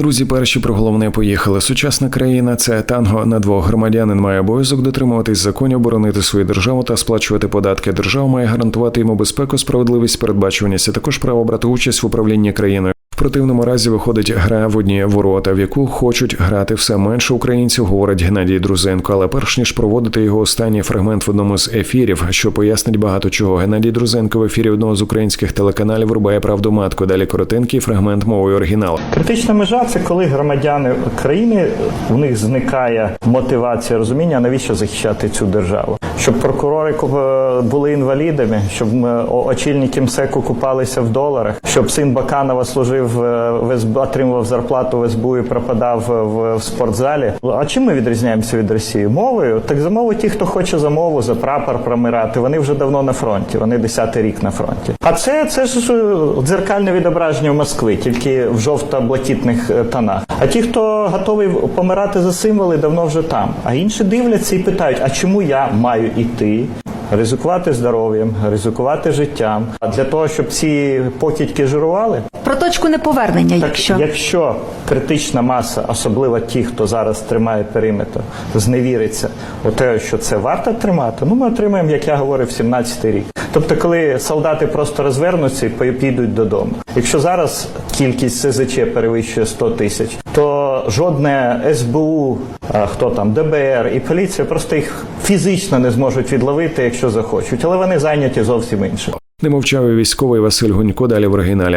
Друзі, перші про головне поїхали. Сучасна країна це танго на двох. Громадянин має обов'язок дотримуватись законів, оборонити свою державу та сплачувати податки. Держава має гарантувати йому безпеку, справедливість, передбачуваність, а також право брати участь в управлінні країною. Противному разі виходить гра в одні ворота, в яку хочуть грати все менше українців, говорить Геннадій Друзенко. Але перш ніж проводити його останній фрагмент в одному з ефірів, що пояснить багато чого. Геннадій Друзенко в ефірі одного з українських телеканалів рубає правду матку. Далі коротенький фрагмент мовою оригіналу. Критична межа це коли громадяни країни у них зникає мотивація розуміння, навіщо захищати цю державу. Щоб прокурори е, були інвалідами, щоб е, очільники МСЕКу купалися в доларах, щоб син Баканова служив в СБУ, отримував зарплату в СБУ і пропадав е, в, в спортзалі. А чим ми відрізняємося від Росії? Мовою? Так за мову ті, хто хоче за мову, за прапор промирати, вони вже давно на фронті. Вони десятий рік на фронті. А це, це ж е, дзеркальне відображення Москви, тільки в жовто-блакитних е, тонах. А ті, хто готовий помирати за символи, давно вже там. А інші дивляться і питають: а чому я маю іти? Ризикувати здоров'ям, ризикувати життям. А для того, щоб ці покидьки жирували, Про точку неповернення, так, якщо якщо критична маса, особливо ті, хто зараз тримає периметр, зневіриться у те, що це варто тримати, ну ми отримаємо, як я говорив, 17-й рік. Тобто, коли солдати просто розвернуться і підуть додому. Якщо зараз кількість СЗЧ перевищує 100 тисяч, то жодне СБУ, хто там ДБР і поліція просто їх фізично не зможуть відловити, якщо захочуть, але вони зайняті зовсім іншим. Не мовчав і військовий Василь Гунько. Далі в оригіналі.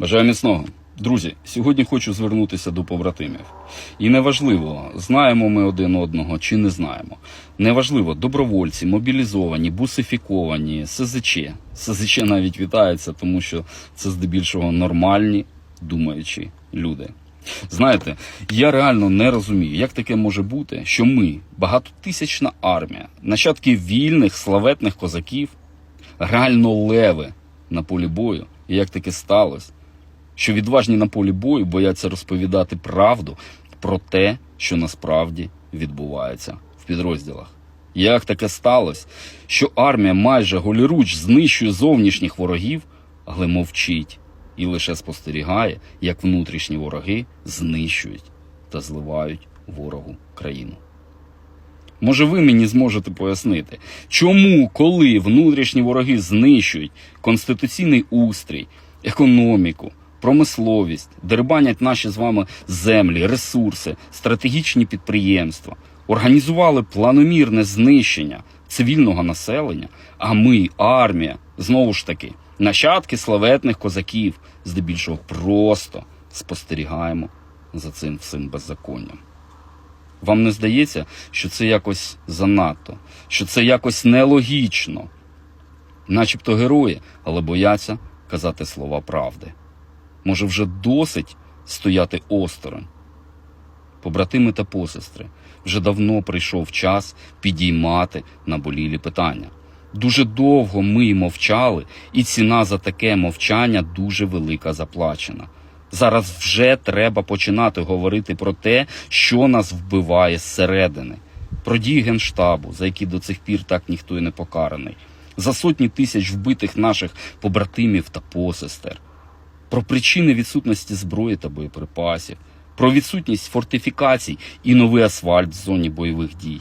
Бажаю міцного. Друзі, сьогодні хочу звернутися до побратимів. І неважливо, знаємо ми один одного чи не знаємо. Неважливо, добровольці, мобілізовані, бусифіковані, СЗЧ. СЗЧ навіть вітається, тому що це здебільшого нормальні, думаючі люди. Знаєте, я реально не розумію, як таке може бути, що ми, багатотисячна армія, нащадки вільних славетних козаків, реально леви на полі бою. І як таке сталося? Що відважні на полі бою бояться розповідати правду про те, що насправді відбувається в підрозділах. Як таке сталося, що армія майже голіруч знищує зовнішніх ворогів, але мовчить і лише спостерігає, як внутрішні вороги знищують та зливають ворогу країну. Може, ви мені зможете пояснити, чому, коли внутрішні вороги знищують конституційний устрій, економіку, промисловість, дербанять наші з вами землі, ресурси, стратегічні підприємства, організували планомірне знищення цивільного населення, а ми, армія, знову ж таки, нащадки славетних козаків, здебільшого просто спостерігаємо за цим всім беззаконням. Вам не здається, що це якось занадто, що це якось нелогічно, начебто герої, але бояться казати слова правди. Може, вже досить стояти осторонь? Побратими та посестри, вже давно прийшов час підіймати наболілі питання. Дуже довго ми мовчали, і ціна за таке мовчання дуже велика заплачена. Зараз вже треба починати говорити про те, що нас вбиває зсередини, про дії генштабу, за які до цих пір так ніхто і не покараний, за сотні тисяч вбитих наших побратимів та посестер, про причини відсутності зброї та боєприпасів, про відсутність фортифікацій і новий асфальт в зоні бойових дій.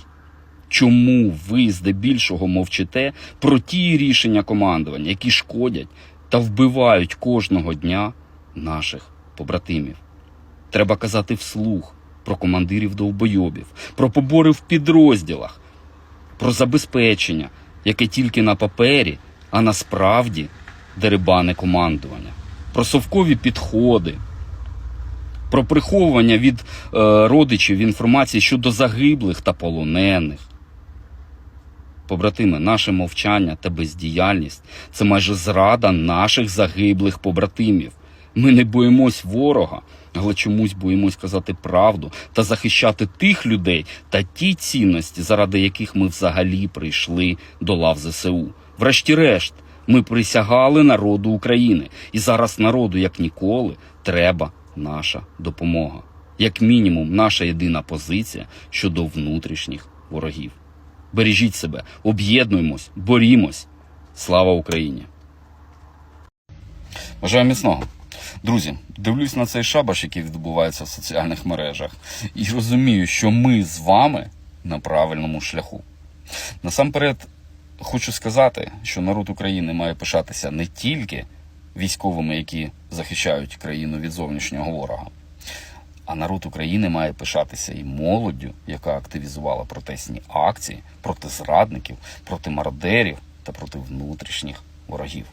Чому ви здебільшого мовчите про ті рішення командування, які шкодять та вбивають кожного дня наших побратимів? Треба казати вслух про командирів довбойобів, про побори в підрозділах, про забезпечення, яке тільки на папері, а насправді дерибане командування, про совкові підходи, про приховування від е, родичів інформації щодо загиблих та полонених. Побратими, наше мовчання та бездіяльність це майже зрада наших загиблих побратимів. Ми не боїмось ворога, але чомусь боїмось казати правду та захищати тих людей та ті цінності, заради яких ми взагалі прийшли до лав ЗСУ. Врешті-решт, ми присягали народу України, і зараз народу, як ніколи, треба наша допомога. Як мінімум, наша єдина позиція щодо внутрішніх ворогів. Бережіть себе, об'єднуємось, борімось. Слава Україні! Бажаю міцного. Друзі, дивлюсь на цей шабаш, який відбувається в соціальних мережах, і розумію, що ми з вами на правильному шляху. Насамперед, хочу сказати, що народ України має пишатися не тільки військовими, які захищають країну від зовнішнього ворога, а народ України має пишатися і молоддю, яка активізувала протестні акції проти зрадників, проти мародерів та проти внутрішніх ворогів.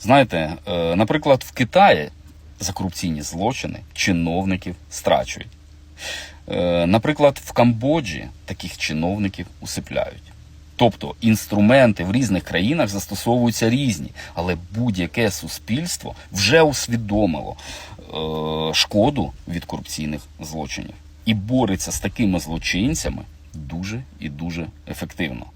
Знаєте, е, наприклад, в Китаї за корупційні злочини чиновників страчують. Е, Наприклад, в Камбоджі таких чиновників усипляють. Тобто інструменти в різних країнах застосовуються різні, але будь-яке суспільство вже усвідомило е, шкоду від корупційних злочинів і бореться з такими злочинцями дуже і дуже ефективно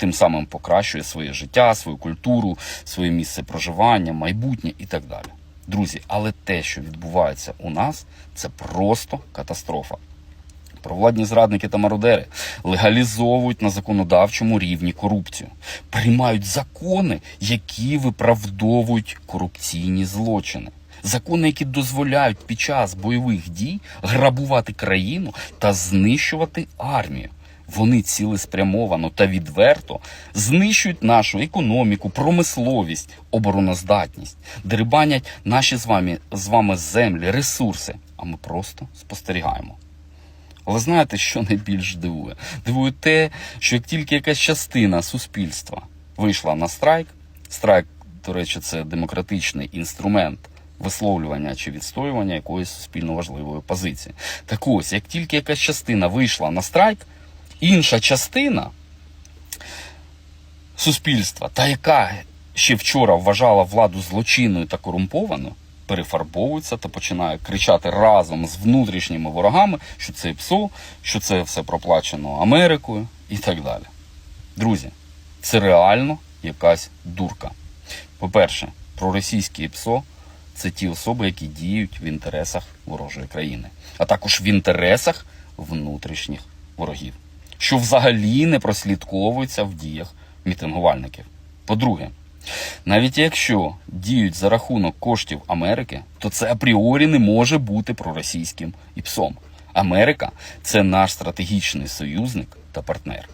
тим самим покращує своє життя, свою культуру, своє місце проживання, майбутнє і так далі. Друзі, але те, що відбувається у нас, це просто катастрофа. Провладні зрадники та мародери легалізовують на законодавчому рівні корупцію, приймають закони, які виправдовують корупційні злочини. Закони, які дозволяють під час бойових дій грабувати країну та знищувати армію. Вони цілеспрямовано та відверто знищують нашу економіку, промисловість, обороноздатність, дерибанять наші з вами, з вами землі, ресурси, а ми просто спостерігаємо. Але знаєте, що найбільш дивує? Дивує те, що як тільки якась частина суспільства вийшла на страйк, страйк, до речі, це демократичний інструмент висловлювання чи відстоювання якоїсь суспільно важливої позиції. Так ось, як тільки якась частина вийшла на страйк, інша частина суспільства, та яка ще вчора вважала владу злочинною та корумпованою, перефарбовується та починає кричати разом з внутрішніми ворогами, що це ПСО, що це все проплачено Америкою і так далі. Друзі, це реально якась дурка. По-перше, проросійські ПСО це ті особи, які діють в інтересах ворожої країни, а також в інтересах внутрішніх ворогів, що взагалі не прослідковується в діях мітингувальників. По-друге, навіть якщо діють за рахунок коштів Америки, то це апріорі не може бути проросійським ІПСом. Америка це наш стратегічний союзник та партнер.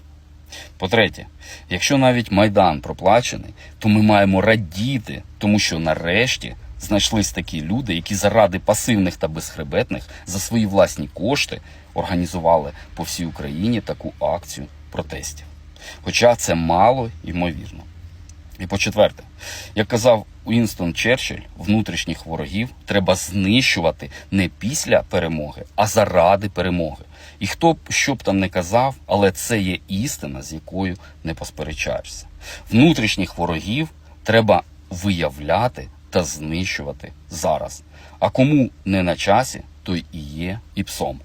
По-третє, якщо навіть Майдан проплачений, то ми маємо радіти, тому що нарешті знайшлись такі люди, які заради пасивних та безхребетних за свої власні кошти організували по всій Україні таку акцію протестів. Хоча це мало ймовірно. І по-четверте, як казав Уінстон Черчилль, внутрішніх ворогів треба знищувати не після перемоги, а заради перемоги. І хто б що б там не казав, але це є істина, з якою не посперечаєшся. Внутрішніх ворогів треба виявляти та знищувати зараз. А кому не на часі, той і є і псом.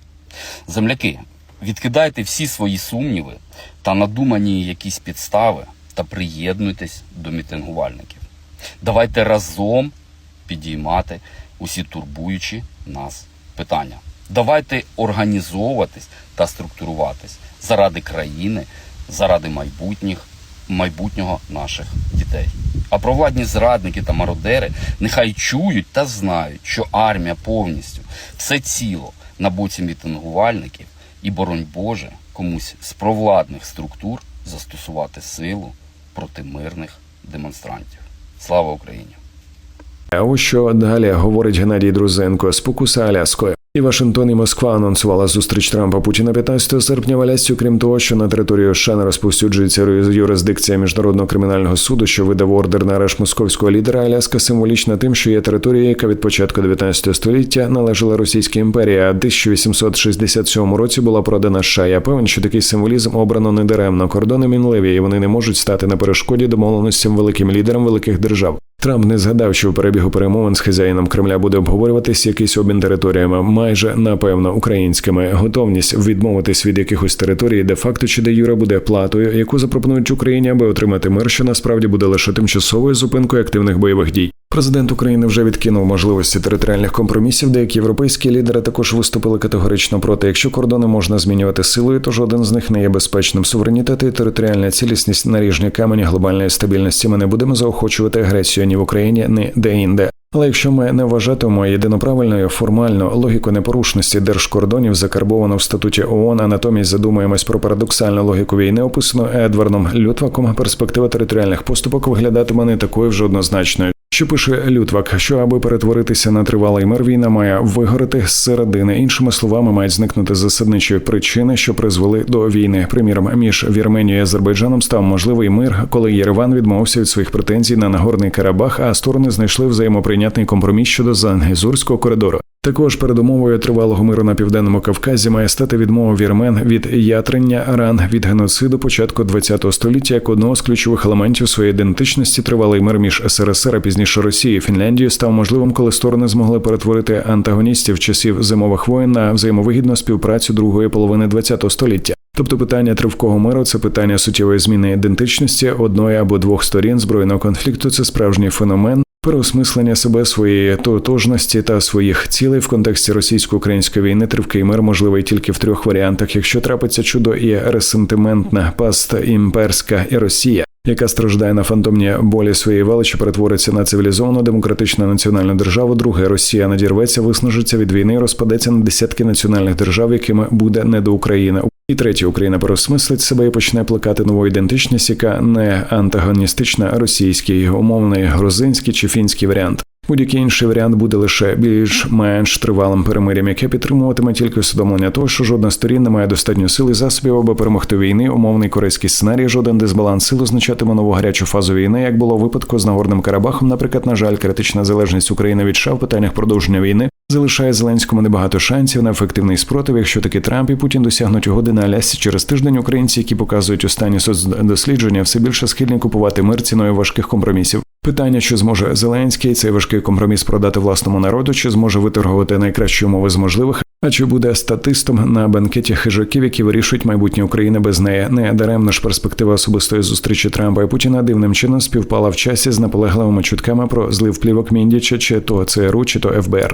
Земляки, відкидайте всі свої сумніви та надумані якісь підстави та приєднуйтесь до мітингувальників. Давайте разом підіймати усі турбуючі нас питання. Давайте організовуватись та структуруватись заради країни, заради майбутніх, майбутнього наших дітей. А провладні зрадники та мародери нехай чують та знають, що армія повністю все ціло на боці мітингувальників, і боронь Боже комусь з провладних структур застосувати силу проти мирних демонстрантів. Слава Україні! А ось що далі говорить Геннадій Друзенко, спокуса Аляскою. І Вашингтон і Москва анонсувала зустріч Трампа Путіна 15 серпня в Алясці, крім того, що на території США не розповсюджується юрисдикція міжнародного кримінального суду, що видав ордер на арешт московського лідера. Аляска символічна тим, що є територія, яка від початку 19 століття належала Російській імперії, а в 1867 році була продана США. Я певен, що такий символізм обрано недаремно. Кордони мінливі, і вони не можуть стати на перешкоді домовленостям великим лідерам великих держав. Трамп не згадав, що у перебігу перемовин з хазяїном Кремля буде обговорюватись якийсь обмін територіями, майже напевно українськими. Готовність відмовитись від якихось територій, де факто чи де юра буде платою, яку запропонують Україні, аби отримати мир, що насправді буде лише тимчасовою зупинкою активних бойових дій. Президент України вже відкинув можливості територіальних компромісів. Деякі європейські лідери також виступили категорично проти. Якщо кордони можна змінювати силою, то жоден з них не є безпечним. Суверенітет і територіальна цілісність наріжні камені глобальної стабільності. Ми не будемо заохочувати агресію ні в Україні, ні де інде. Але якщо ми не вважатимемо єдиноправильною формальну логіку непорушності держкордонів, закарбовану в статуті ООН, а натомість задумаємось про парадоксальну логіку війни, описану Едвардом Лютваком, перспектива територіальних поступок виглядатиме не такою вже однозначною. Що пише Лютвак, що аби перетворитися на тривалий мир, війна має вигорити з середини. Іншими словами, мають зникнути засадничі причини, що призвели до війни. Приміром, між Вірменією і Азербайджаном став можливий мир, коли Єреван відмовився від своїх претензій на Нагорний Карабах, а сторони знайшли взаємоприйнятний компроміс щодо Зангезурського коридору. Також передумовою тривалого миру на південному Кавказі має стати відмова вірмен від ятрення ран від геноциду початку ХХ століття як одного з ключових елементів своєї ідентичності. Тривалий мир між СРСР, а пізніше Росією Фінляндією став можливим, коли сторони змогли перетворити антагоністів часів зимових воєн на взаємовигідну співпрацю другої половини ХХ століття. Тобто питання тривкого миру це питання суттєвої зміни ідентичності одної або двох сторін збройного конфлікту. Це справжній феномен. Переосмислення себе своєї тотожності та своїх цілей в контексті російсько-української війни тривкий мир можливий тільки в трьох варіантах. Якщо трапиться чудо і ресентиментна паст імперська і Росія, яка страждає на фантомні болі своєї величі, перетвориться на цивілізовану демократичну національну державу. Друге Росія надірветься, виснажиться від війни, і розпадеться на десятки національних держав, якими буде не до України. І третє, Україна переосмислить себе і почне плекати нову ідентичність, яка не антагоністична російський, умовний, грузинський чи фінський варіант. Будь-який інший варіант буде лише більш-менш тривалим перемир'ям, яке підтримуватиме тільки усвідомлення того, що жодна сторін не має достатньо сил і засобів, аби перемогти війни. Умовний корейський сценарій, жоден дисбаланс сил означатиме нову гарячу фазу війни, як було в випадку з Нагорним Карабахом. Наприклад, на жаль, критична залежність України від США в питаннях продовження війни залишає Зеленському небагато шансів на ефективний спротив, якщо таки Трамп і Путін досягнуть угоди на Алясці через тиждень. Українці, які показують останні соцдослідження, все більше схильні купувати мир ціною важких компромісів. Питання, чи зможе Зеленський цей важкий компроміс продати власному народу, чи зможе виторгувати найкращі умови з можливих, а чи буде статистом на банкеті хижаків, які вирішують майбутнє України без неї? Не даремно ж перспектива особистої зустрічі Трампа і Путіна дивним чином співпала в часі з наполегливими чутками про злив плівок Міндіча, чи то ЦРУ, чи то ФБР.